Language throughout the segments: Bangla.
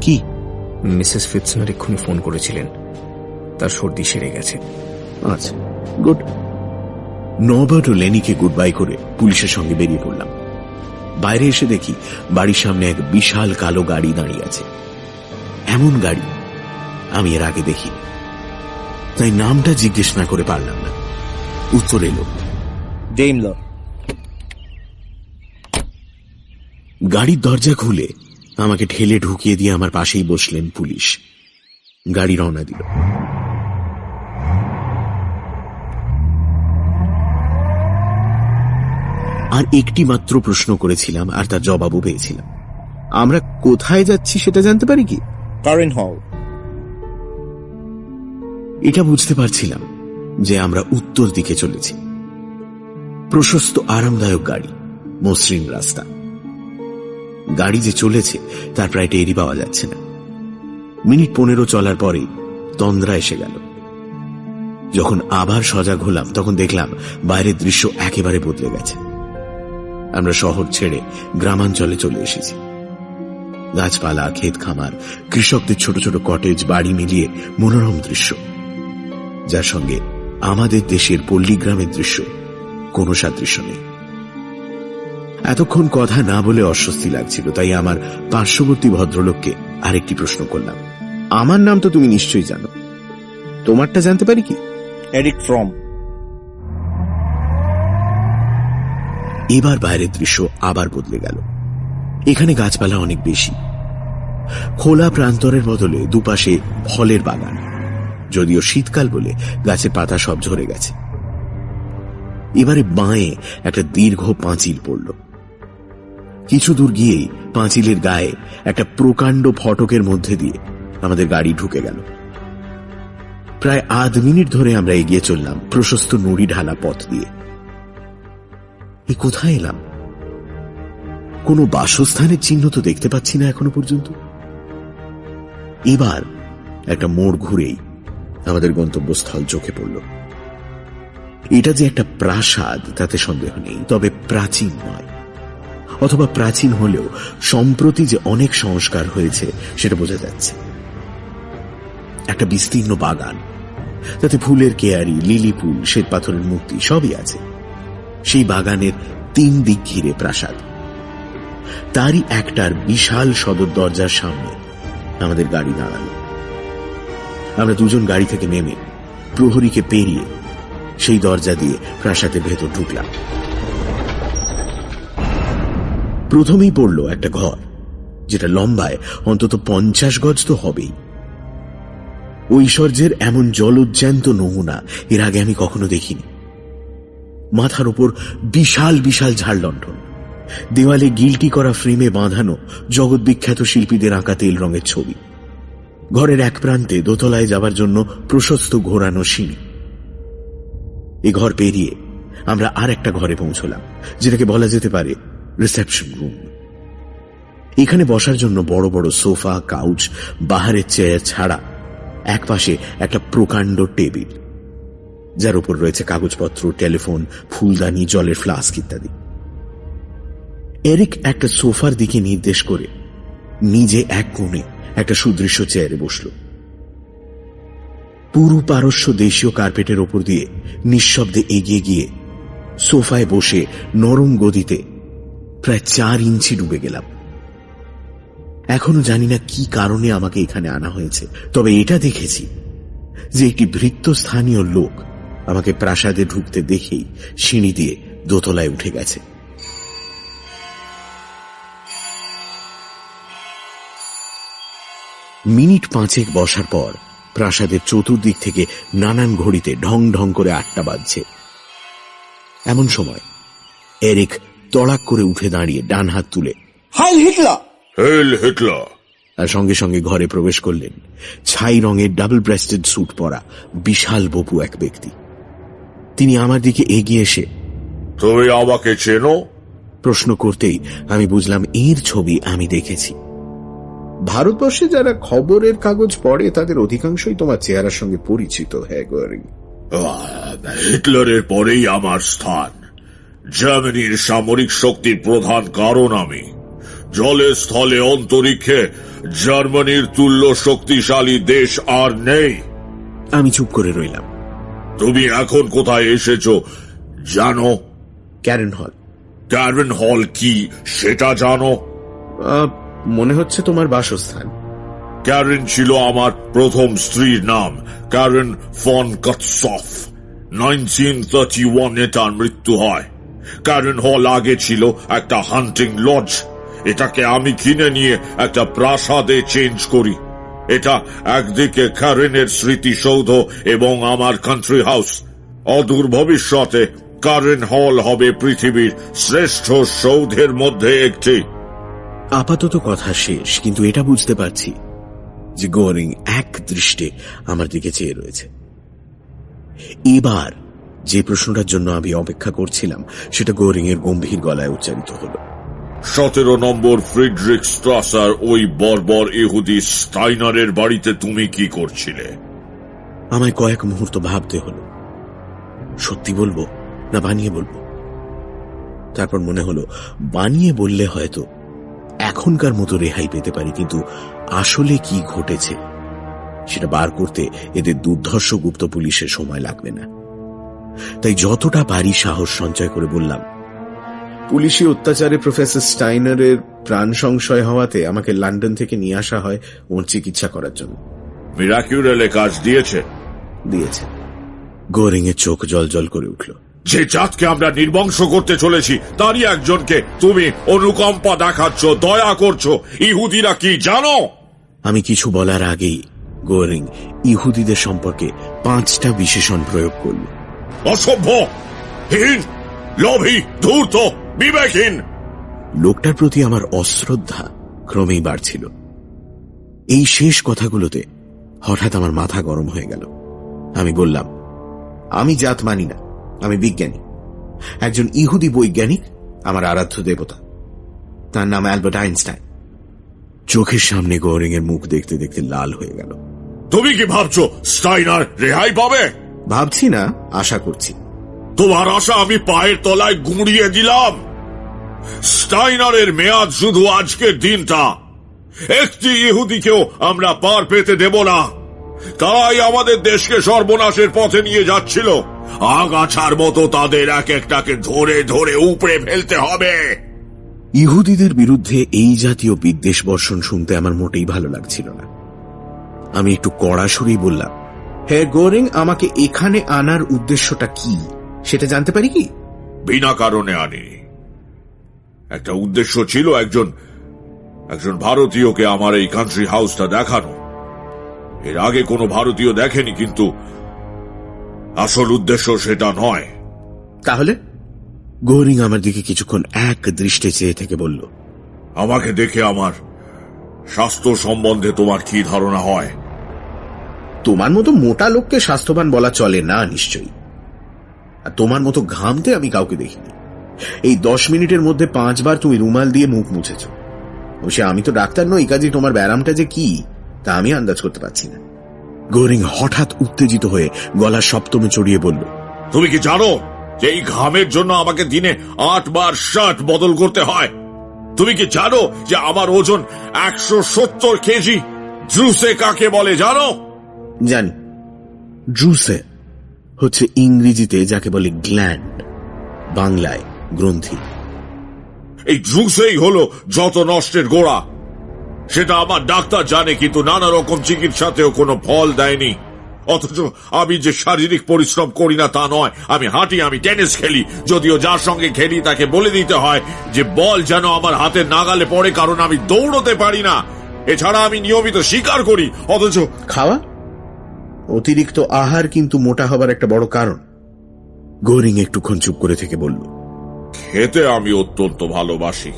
কি? মিসেস ফিটসনার এক্ষুনি ফোন করেছিলেন। তার সর্দি সেরে গেছে। আচ্ছা গুড। নবার্ট ও লেনিকে গুড বাই করে পুলিশের সঙ্গে বেরিয়ে পড়লাম। বাইরে এসে দেখি বাড়ির সামনে এক বিশাল কালো গাড়ি দাঁড়িয়ে আছে। এমন গাড়ি আমি এর আগে দেখি তাই নামটা জিজ্ঞেস না করে পারলাম না। উত্তর এলো ডেইমলর। গাড়ির দরজা খুলে আমাকে ঠেলে ঢুকিয়ে দিয়ে আমার পাশেই বসলেন পুলিশ। গাড়ি রওনা দিল। আর একটি মাত্র প্রশ্ন করেছিলাম আর তার জবাবও পেয়েছিলাম। আমরা কোথায় যাচ্ছি সেটা জানতে পারি কি? কারেন হল। এটা বুঝতে পারছিলাম যে আমরা উত্তর দিকে চলেছি। প্রশস্ত আরামদায়ক গাড়ি মসৃণ রাস্তা। গাড়ি যে চলেছে, তার প্রায় টেরই পাওয়া যাচ্ছে না। মিনিট পনেরো চলার পরেই তন্দ্রা এসে গেল। যখন আবার সজাগ হলাম, তখন দেখলাম বাইরের দৃশ্য একেবারে বদলে গেছে। আমরা শহর ছেড়ে গ্রামাঞ্চলে চলে এসেছি। গাছপালা, ক্ষেত খামার, কৃষকদের ছোট ছোট কটেজ বাড়ি মিলিয়ে মনোরম দৃশ্য। যার সঙ্গে আমাদের দেশের পল্লীগ্রামের দৃশ্য কোনো সাদৃশ্য নেই। এতক্ষণ কথা না বলে অস্বস্তি লাগছিল তাই আমার পার্শ্ববর্তী ভদ্রলোককে আরেকটি প্রশ্ন করলাম। আমার নাম তো তুমি নিশ্চয়ই জানো। তোমারটা জানতে পারি কি? Eric from. এবার বাইরের দৃশ্য আবার বদলে গেল। এখানে গাছপালা অনেক বেশি। খোলা প্রান্তরের বদলে দুপাশে ফলের বাগান। যদিও শীতকাল বলে গাছের পাতা সব ঝরে গেছে। এবারে বাঁয়ে একটা দীর্ঘ পাঁচিল পড়ল। কিছু দূর গিয়েই পাঁচিলের গায়ে একটা প্রকাণ্ড ফটকের মধ্যে দিয়ে আমাদের গাড়ি ঢুকে গেল। প্রায় আধ মিনিট ধরে আমরা এগিয়ে চললাম প্রশস্ত নুড়ি ঢালা পথ দিয়ে। এ কোথায় এলাম? কোনো বাসস্থানের চিহ্ন তো দেখতে পাচ্ছি না এখনও পর্যন্ত। এবার একটা মোড় ঘুরেই আমাদের গন্তব্যস্থল চোখে পড়ল। এটা যে একটা প্রাসাদ, তাতে সন্দেহ নেই, তবে প্রাচীন নয়। অথবা প্রাচীন হলেও সম্প্রতি যে অনেক সংস্কার হয়েছে, সেটা বোঝা যাচ্ছে। একটা বিস্তীর্ণ বাগান, তাতে ফুলের কেয়ারি, লিলি ফুল, শ্বেত পাথরের মূর্তি সবই আছে। সেই বাগানের তিন দিক ঘিরে প্রাসাদ। তারই একটার বিশাল সদর দরজার সামনে আমাদের গাড়ি দাঁড়াল। আমরা দুজন গাড়ি থেকে নেমে প্রহরীকে পেরিয়ে সেই দরজা দিয়ে প্রাসাদের ভেতর ঢুকলাম। প্রথমেই পড়ল একটা ঘর, যেটা লম্বায়, অন্তত পঞ্চাশ গজ তো হবেই। ঐশ্বর্যের এমন জলজ্যান্ত নমুনা এর আগে আমি কখনো দেখিনি। মাথার উপর বিশাল বিশাল ঝাড়লণ্ঠন দেওয়ালে গিলটি করা ফ্রেমে বাঁধানো জগৎ বিখ্যাত শিল্পীদের আঁকা তেল রঙের ছবি। ঘরের এক প্রান্তে দোতলায় যাবার জন্য প্রশস্ত ঘোরানো সিঁড়ি। এ ঘর পেরিয়ে আমরা আর একটা ঘরে পৌঁছলাম, যেটাকে বলা যেতে পারে রিসেপশন রুম এখানে বসার জন্য বড় বড় সোফা কাউচ বাহারের চেয়ার ছাড়া একপাশে একটা প্রকাণ্ড টেবিল, যার উপর রয়েছে কাগজপত্র টেলিফোন ফুলদানি, জলের ফ্লাস্ক ইত্যাদি। এরিক একটা সোফার দিকে নির্দেশ করে নিজে এক কোণে একটা সুদৃশ্য চেয়ারে বসল। পুরু পারস্য দেশীয় কার্পেটের ওপর দিয়ে নিঃশব্দে এগিয়ে গিয়ে সোফায় বসে নরম গদিতে প্রায় চার ইঞ্চি ডুবে গেলাম। এখনও জানি না কি কারণে আমাকে এখানে আনা হয়েছে, তবে এটা দেখেছি যে একটি ভৃত্য স্থানীয় লোক আমাকে প্রাসাদে ঢুকতে দেখেই সিঁড়ি দিয়ে দোতলায় উঠে গেছে। মিনিট পাঁচেক বসার পর প্রাসাদের চতুর্দিক থেকে নানান ঘড়িতে ঢং ঢং করে আটটা বাজছে। এমন সময় এরিক তড়াক করে উঠে দাঁড়িয়ে ডান হাত তুলে। হাইল হিটলার! হেল হিটলার! আর সঙ্গে সঙ্গে ঘরে প্রবেশ করলেন ছাই রঙের ডাবল ব্রেস্টেড স্যুট পরা বিশাল বপু এক ব্যক্তি। তিনি আমার দিকে এগিয়ে এসে তুমি আমাকে চেনো? প্রশ্ন করতেই আমি বুঝলাম এর ছবি আমি দেখেছি। ভারতবর্ষে যারা খবরের কাগজ পড়ে তাদের অধিকাংশই তোমার চেহারার সঙ্গে পরিচিত হ্যাঁ হিটলারের পরেই আমার স্থান। জার্মানির সামরিক শক্তির প্রধান কারণ আমি। জলে স্থলে অন্তরিক্ষে জার্মানির তুল্য শক্তিশালী দেশ আর নেই। আমি চুপ করে রইলাম। তুমি এখন কোথায় এসেছ জানো? ক্যারেন হল। ক্যারেন হল কি সেটা জানো? মনে হচ্ছে তোমার বাসস্থান। ক্যারেন ছিল আমার প্রথম স্ত্রীর নাম Karen von Kotsoff nineteen thirty ওয়ানে তার মৃত্যু হয়। ক্যারেন হল আগে ছিল একটা হান্টিং লজ এটাকে আমি কিনে নিয়ে একটা প্রাসাদে চেঞ্জ করি। এটা একদিকে ক্যারেনের স্মৃতিসৌধ এবং আমার কান্ট্রি হাউস অদূর ভবিষ্যতে কারেন হল হবে পৃথিবীর শ্রেষ্ঠ সৌধের মধ্যে একটি। আপাতত কথা শেষ, কিন্তু এটা বুঝতে পারছি যে গোরিং এক দৃষ্টে আমার দিকে চেয়ে রয়েছে। এবার যে প্রশ্নটার জন্য আমি অপেক্ষা করছিলাম সেটা গোরিং এর গম্ভীর গলায় উচ্চারিত হলো। সতেরো নম্বর ফ্রিডরিক স্ট্রাসার ওই বর্বর ইহুদি স্টাইনারের বাড়িতে তুমি কি করছিলে? আমায় কয়েক মুহূর্ত ভাবতে হলো। সত্যি বলব না বানিয়ে বলব? তারপর মনে হলো বানিয়ে বললে হয়তো এখনকার মতো রেহাই পেতে পারি কিন্তু আসলে কি ঘটেছে সেটা বার করতে এদের দুর্ধর্ষ গুপ্ত পুলিশের সময় লাগবে না। তাই যতটা পারি সাহস সঞ্চয় করে বললাম পুলিশি অত্যাচারে প্রফেসর স্টাইনারের প্রাণ সংশয় হওয়াতে আমাকে লন্ডন থেকে নিয়ে আসা হয় ওর চিকিৎসা করার জন্য। মিরাকিউরেলে কাজ দিয়েছে। দিয়েছে। গোরিং এর চোখ জল জল করে উঠল। যে জাতকে আমরা নির্বংশ করতে চলেছি তারই একজনকে তুমি অনুকম্পা দেখাচ্ছ দয়া করছ। ইহুদিরা কি জানো? আমি কিছু বলার আগেই গোরিং ইহুদিদের সম্পর্কে পাঁচটা বিশেষণ প্রয়োগ করল। অসভ্য হীন লোভী ধূর্ত বিবেকহীন। লোকটার প্রতি আমার অশ্রদ্ধা ক্রমেই বাড়ছিল। এই শেষ কথাগুলোতে হঠাৎ আমার মাথা গরম হয়ে গেল। আমি বললাম আমি জাত মানি না আমি বিজ্ঞানী। একজন ইহুদি বৈজ্ঞানিক আমার আরাধ্য দেবতা। তার নাম অ্যালবার্ট আইনস্টাইন। চোখের সামনে গোরিং এর মুখ দেখতে দেখতে লাল হয়ে গেল। তুমি কি ভাবছ স্টাইনার রেহাই পাবে? ভাবছি না আশা করছি। তোমার আশা আমি পায়ের তলায় গুঁড়িয়ে দিলাম। স্টাইনারের মেয়াদ শুধু আজকের দিনটা। একটি ইহুদিকেও আমরা পার পেতে দেব না। তাই আমাদের দেশকে সর্বনাশের পথে নিয়ে যাচ্ছিল। আগাছার মতো তাদের এক একটাকে ধরে ধরে উপড়ে ফেলতে হবে। ইহুদিদের বিরুদ্ধে এই জাতীয় বিদ্বেষ বর্ষণ শুনতে আমার মোটেই ভালো লাগছিল না। আমি একটু কড়া সুরেই বললাম হ্যাঁ গোরিং আমাকে এখানে আনার উদ্দেশ্যটা কি? সেটা জানতে পারি কি? বিনা কারণে আনিনি একটা উদ্দেশ্য ছিল একজন একজন ভারতীয়কে আমার এই কান্ট্রি হাউসটা দেখানো। এর আগে কোনো ভারতীয় দেখেনি কিন্তু আসল উদ্দেশ্য সেটা নয়। তাহলে? গোরিং আমার দিকে কিছুক্ষণ এক দৃষ্টে চেয়ে থেকে বলল আমাকে দেখে আমার স্বাস্থ্য সম্বন্ধে তোমার কি ধারণা হয়? তোমার মতো মোটা লোককে স্বাস্থ্যবান বলা চলে না, নিশ্চয়ই। আর তোমার মতো ঘামতে আমি কাউকে দেখিনি। এই দশ মিনিটের মধ্যে পাঁচবার তুমি রুমাল দিয়ে মুখ মুছেছ। অবশ্যই আমি তো ডাক্তার নই, কাজে তোমার ব্যারামটা যে কি, তা আমি আন্দাজ করতে পারছি না। গোরিং হঠাৎ উত্তেজিত হয়ে গলা সপ্তমে চড়িয়ে বলল, তুমি কি জানো যে এই ঘামের জন্য আমাকে দিনে আট বার শার্ট বদল করতে হয়? তুমি কি জানো যে আমার ওজন একশো সত্তর কেজি? জুসে কাকে বলে জানো? জানি। ড্রুসে হচ্ছে ইংরেজিতে যাকে বলে গ্ল্যান্ড বাংলায় গ্রন্থি। এই ড্রুসেই হলো যত নষ্টের গোড়া। সেটা আমার ডাক্তার জানে কিন্তু নানা রকম চিকিৎসাতেও কোনো ফল দেয়নি। অথচ আমি যে শারীরিক পরিশ্রম করি না তা নয় আমি হাঁটি আমি টেনিস খেলি। যদিও যার সঙ্গে খেলি তাকে বলে দিতে হয় যে বল যেন আমার হাতের নাগালে পড়ে কারণ আমি দৌড়তে পারি না। এছাড়া আমি নিয়মিত শিকার করি অথচ খাওয়া? অতিরিক্ত আহার কিন্তু মোটা হবার একটা বড় কারণ। গোরিং একটুক্ষণ চুপ করে থেকে বলল, খেতে আমি অত্যন্ত ভালোবাসি।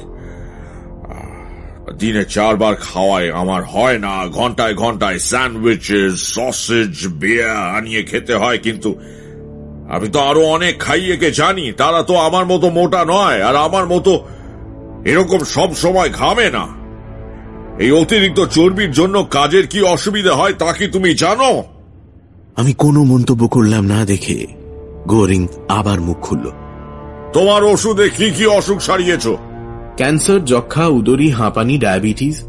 দিনে চারবার খাওয়ায় আমার হয় না। ঘন্টায় ঘন্টায় স্যান্ডউইচেস, সসেজ, বিয়ার আনিয়ে খেতে হয়, কিন্তু আমি তো আরও অনেক খাইয়েকে জানি। তারা তো আমার মতো মোটা নয়, আর আমার মতো এরকম সব সময় ঘামে না। এই অতিরিক্ত চর্বির জন্য কাজের কি অসুবিধা হয় তা কি তুমি জানো? আমি কোনো মন্তব্য করলাম না দেখে গোরিং আবার মুখ খুলল। তোমার ওষুধে কি কি অসুখ সারিয়েছ? ক্যান্সার যক্ষা উদরি হাঁপানি ডায়াবেটিস।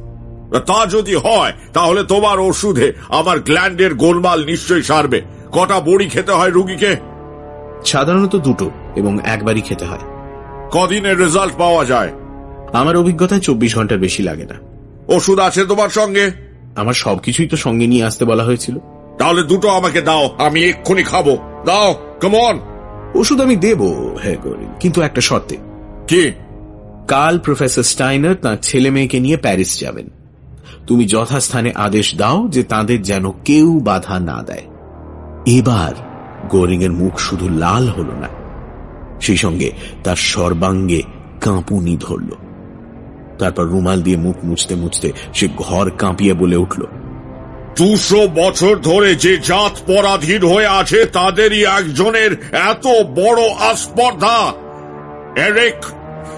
তা যদি হয় তাহলে তোমার ওষুধে আমার গ্ল্যান্ডের গোলমাল নিশ্চয়ই সারবে। কটা বড়ি খেতে হয় রুগীকে? সাধারণত দুটো এবং একবারই খেতে হয়। কদিনের রেজাল্ট পাওয়া যায়? আমার অভিজ্ঞতায় চব্বিশ ঘণ্টার বেশি লাগে না। ওষুধ আছে তোমার সঙ্গে? আমার সবকিছুই তো সঙ্গে নিয়ে আসতে বলা হয়েছিল। তাহলে দুটো আমাকে দাও আমি এক্ষুনি খাব। দাও কেমন ওষুধ আমি দেব হ্যাঁ গরিন কিন্তু একটা শর্তে। কি? কাল প্রফেসর স্টাইনার তার ছেলে মেয়েকে নিয়ে প্যারিস যাবেন। তুমি যথাস্থানে আদেশ দাও যে তাদের যেন কেউ বাধা না দেয়। এবার গোরিং এর মুখ শুধু লাল হলো না সেই সঙ্গে তার সর্বাঙ্গে কাঁপুনি ধরল। তারপর রুমাল দিয়ে মুখ মুছতে মুছতে সে ঘর কাঁপিয়ে বলে উঠল দুশো বছর ধরে যে জাত পরাধীন হয়ে আছে, তাদেরই একজনের এত বড় আস্পর্ধা।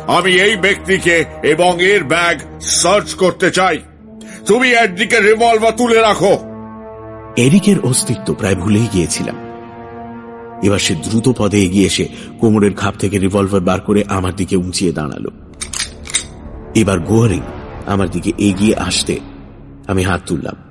আমি এই ব্যক্তিকে এবং এর ব্যাগ সার্চ করতে চাই। তুমি এর দিকে রিভলভার তুলে রাখো। এরিকের অস্তিত্ব প্রায় ভুলেই গিয়েছিলাম। এবার সে দ্রুত পদে এগিয়ে এসে কোমরের খাপ থেকে রিভলভার বার করে আমার দিকে উঁচিয়ে দাঁড়াল। এবার গোয়ারিং আমার দিকে এগিয়ে আসতে আমি হাত তুললাম।